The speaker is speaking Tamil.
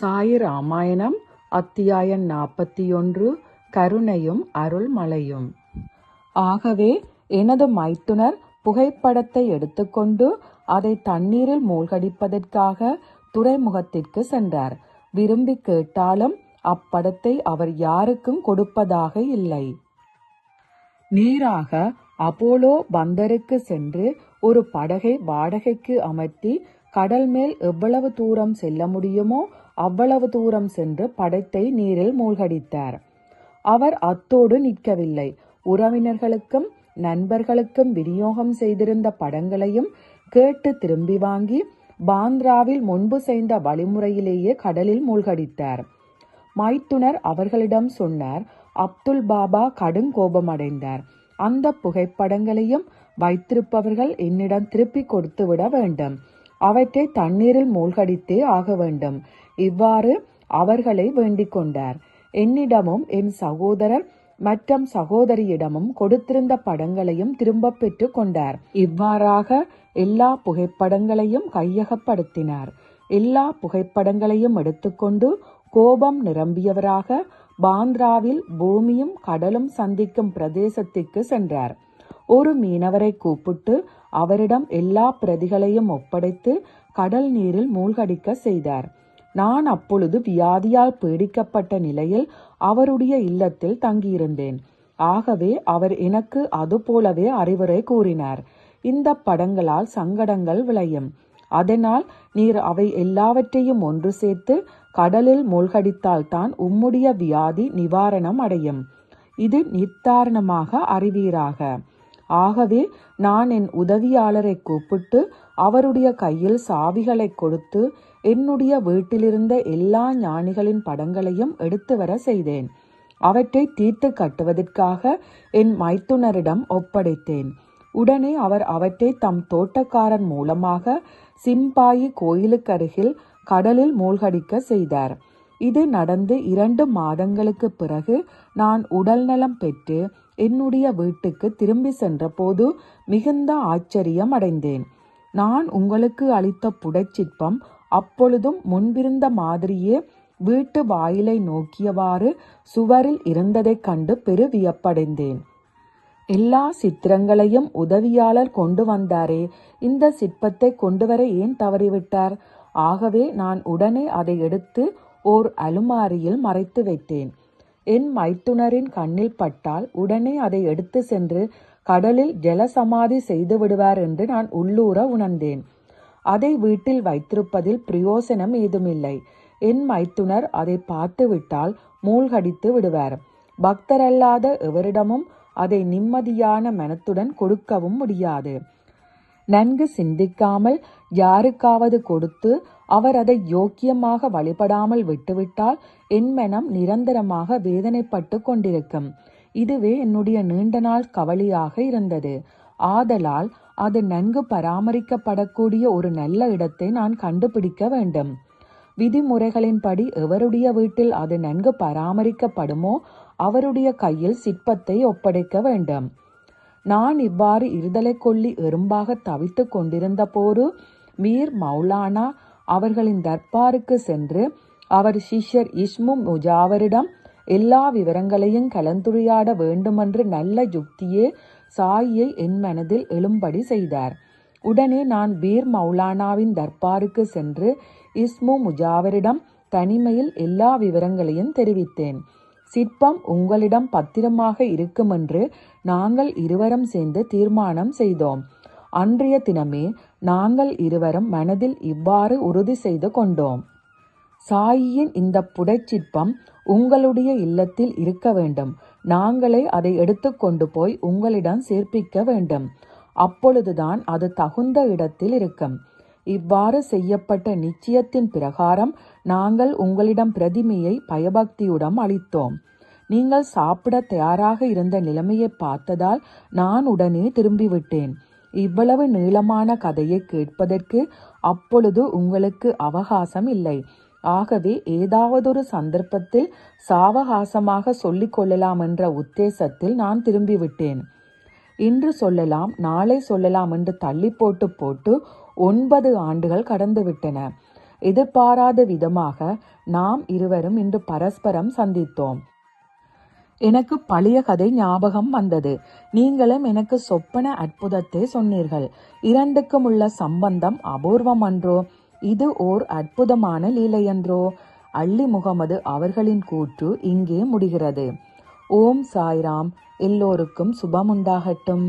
சாயி ராமாயணம் அத்தியாயம் நாற்பத்தி ஒன்று கருணையும் அருள்மலையும். ஆகவே எனது மைத்துனர் புகைப்படத்தை எடுத்துக்கொண்டு அதை தண்ணீரில் மூழ்கடிப்பதற்காக துறைமுகத்திற்கு சென்றார். விரும்பி கேட்டாலும் அப்படத்தை அவர் யாருக்கும் கொடுப்பதாக இல்லை. நேராக அப்போலோ பந்தருக்கு சென்று ஒரு படகை வாடகைக்கு அமர்த்தி கடல் மேல் எவ்வளவு தூரம் செல்ல முடியுமோ அவ்வளவு தூரம் சென்று படத்தை நீரில் மூழ்கடித்தார். அவர் அத்தோடு நிற்கவில்லை. உறவினர்களுக்கும் நண்பர்களுக்கும் விநியோகம் செய்திருந்த படங்களையும் கேட்டு திரும்பி வாங்கி பாந்திராவில் முன்பு செய்த வழிமுறையிலேயே கடலில் மூழ்கடித்தார். மைத்துனர் அவர்களிடம் சொன்னார் அப்துல் பாபா கடும் கோபமடைந்தார். அந்த புகைப்படங்களையும் வைத்திருப்பவர்கள் என்னிடம் திருப்பி கொடுத்து விட வேண்டும். அவற்றை தண்ணீரில் மூழ்கடித்தே ஆக வேண்டும். இவ்வாறு அவர்களை வேண்டிக் கொண்டார் என்னிடமும் என் சகோதரர் மற்றும் சகோதரியிடமும் கொடுத்திருந்த படங்களையும் திரும்ப பெற்று கொண்டார். இவ்வாறாக எல்லா புகைப்படங்களையும் கையகப்படுத்தினார். எல்லா புகைப்படங்களையும் எடுத்துக்கொண்டு கோபம் நிரம்பியவராக பாந்திராவில் பூமியும் கடலும் சந்திக்கும் பிரதேசத்திற்கு சென்றார். ஒரு மீனவரை கூப்பிட்டு அவரிடம் எல்லா பிரதிகளையும் ஒப்படைத்து கடல் நீரில் மூழ்கடிக்க செய்தார். நான் அப்பொழுது வியாதியால் பீடிக்கப்பட்ட நிலையில் அவருடைய இல்லத்தில் தங்கியிருந்தேன். ஆகவே அவர் எனக்கு அதுபோலவே அறிவுரை கூறினார். இந்த படங்களால் சங்கடங்கள் விளையும். அதனால் நீர் அவை எல்லாவற்றையும் ஒன்று சேர்த்து கடலில் மூழ்கடித்தால்தான் உம்முடைய வியாதி நிவாரணம் அடையும். இது நித்தாரணமாக அறிவீராக. ஆகவே நான் என் உதவியாளரை கூப்பிட்டு அவருடைய கையில் சாவிகளை கொடுத்து என்னுடைய வீட்டிலிருந்த எல்லா ஞானிகளின் படங்களையும் எடுத்து வர செய்தேன். அவற்றை தீர்த்து கட்டுவதற்காக என் மைத்துனரிடம் ஒப்படைத்தேன். உடனே அவர் அவற்றை தம் தோட்டக்காரன் மூலமாக சிம்பாயி கோயிலுக்கருகில் கடலில் மூழ்கடிக்க செய்தார். இது நடந்து இரண்டு மாதங்களுக்கு பிறகு நான் உடல்நலம் பெற்று என்னுடைய வீட்டுக்கு திரும்பி சென்றபோது மிகுந்த ஆச்சரியம் அடைந்தேன் நான் உங்களுக்கு அளித்த புடைச்சிற்பம் அப்பொழுதும் முன்பிருந்த மாதிரியே வீட்டு வாயிலை நோக்கியவாறு சுவரில் இருந்ததைக் கண்டு பெரு வியப்படைந்தேன். எல்லா சித்திரங்களையும் உதவியாளர் கொண்டு வந்தாரே இந்த சிற்பத்தை கொண்டு வர ஏன் தவறிவிட்டார்? ஆகவே நான் உடனே அதை எடுத்து ஓர் அலுமாரியில் மறைத்து வைத்தேன். என் மைத்துனரின் கண்ணில் பட்டால் உடனே அதை எடுத்து சென்று கடலில் ஜலசமாதி செய்து விடுவார் என்று நான் உள்ளூர உணர்ந்தேன். அதை வீட்டில் வைத்திருப்பதில் பிரயோசனம் ஏதுமில்லை. என் மைத்துனர் அதை பார்த்துவிட்டால் மூழ்கடித்து விடுவார். பக்தரல்லாத எவரிடமும் அதை நிம்மதியான மனத்துடன் கொடுக்கவும் முடியாது. நன்கு சிந்திக்காமல் யாருக்காவது கொடுத்து அவர் அதை யோக்கியமாக வழிபடாமல் விட்டுவிட்டால் என் மனம் நிரந்தரமாக வேதனைப்பட்டு கொண்டிருக்கும். இதுவே என்னுடைய நீண்ட நாள் கவலையாக இருந்தது. ஆதலால் அது நன்கு பராமரிக்கப்படக்கூடிய ஒரு நல்ல இடத்தை நான் கண்டுபிடிக்க வேண்டும். விதிமுறைகளின்படி எவருடைய வீட்டில் அது நன்கு பராமரிக்கப்படுமோ அவருடைய கையில் சிற்பத்தை ஒப்படைக்க வேண்டும். நான் இவ்வாறு இருதலை கொள்ளி எறும்பாக தவித்து கொண்டிருந்த போது மீர் மௌலானா அவர்களின் தர்பாருக்கு சென்று அவர் சிஷ்யர் இஸ்மு முஜாவரிடம் எல்லா விவரங்களையும் கலந்துரையாட வேண்டுமென்று நல்ல யுக்தியே சாயியை என் மனதில் எழும்படி செய்தார். உடனே நான் பீர் மௌலானாவின் தர்பாருக்கு சென்று இஸ்மு முஜாவரிடம் தனிமையில் எல்லா விவரங்களையும் தெரிவித்தேன். சிற்பம் உங்களிடம் பத்திரமாக இருக்குமென்று நாங்கள் இருவரும் சேர்ந்து தீர்மானம் செய்தோம். அன்றைய தினமே நாங்கள் இருவரும் மனதில் இவ்வாறு உறுதி செய்து கொண்டோம். சாயியின் இந்த புடைச்சிற்பம் உங்களுடைய இல்லத்தில் இருக்க வேண்டும். நாங்களே அதை எடுத்துக்கொண்டு போய் உங்களிடம் சேர்ப்பிக்க வேண்டும். அப்பொழுதுதான் அது தகுந்த இடத்தில் இருக்கும். இவ்வாறு செய்யப்பட்ட நிச்சயத்தின் பிரகாரம் நாங்கள் உங்களிடம் பிரதிமையை பயபக்தியுடன் அளித்தோம். நீங்கள் சாப்பிட தயாராக இருந்த நிலைமையை பார்த்ததால் நான் உடனே திரும்பிவிட்டேன். இவ்வளவு நீளமான கதையை கேட்பதற்கு அப்பொழுது உங்களுக்கு அவகாசம் இல்லை. ஆகவே ஏதாவதொரு சந்தர்ப்பத்தில் சாவகாசமாக சொல்லிக் கொள்ளலாம் என்ற உத்தேசத்தில் நான் திரும்பிவிட்டேன். இன்று சொல்லலாம் நாளை சொல்லலாம் என்று தள்ளி போட்டு போட்டு ஒன்பது ஆண்டுகள் கடந்துவிட்டன. எதிர்பாராத விதமாக நாம் இருவரும் இன்று பரஸ்பரம் சந்தித்தோம். எனக்கு பழைய கதை ஞாபகம் வந்தது. நீங்களும் எனக்கு சொப்பன அற்புதத்தை சொன்னீர்கள். இரண்டுக்கும் உள்ள சம்பந்தம் அபூர்வம் அன்றோ இது ஓர் அற்புதமான லீலையன்றோ? அள்ளி முகமது அவர்களின் கூற்று இங்கே முடிகிறது. ஓம் சாய்ராம். எல்லோருக்கும் சுபமுண்டாகட்டும்.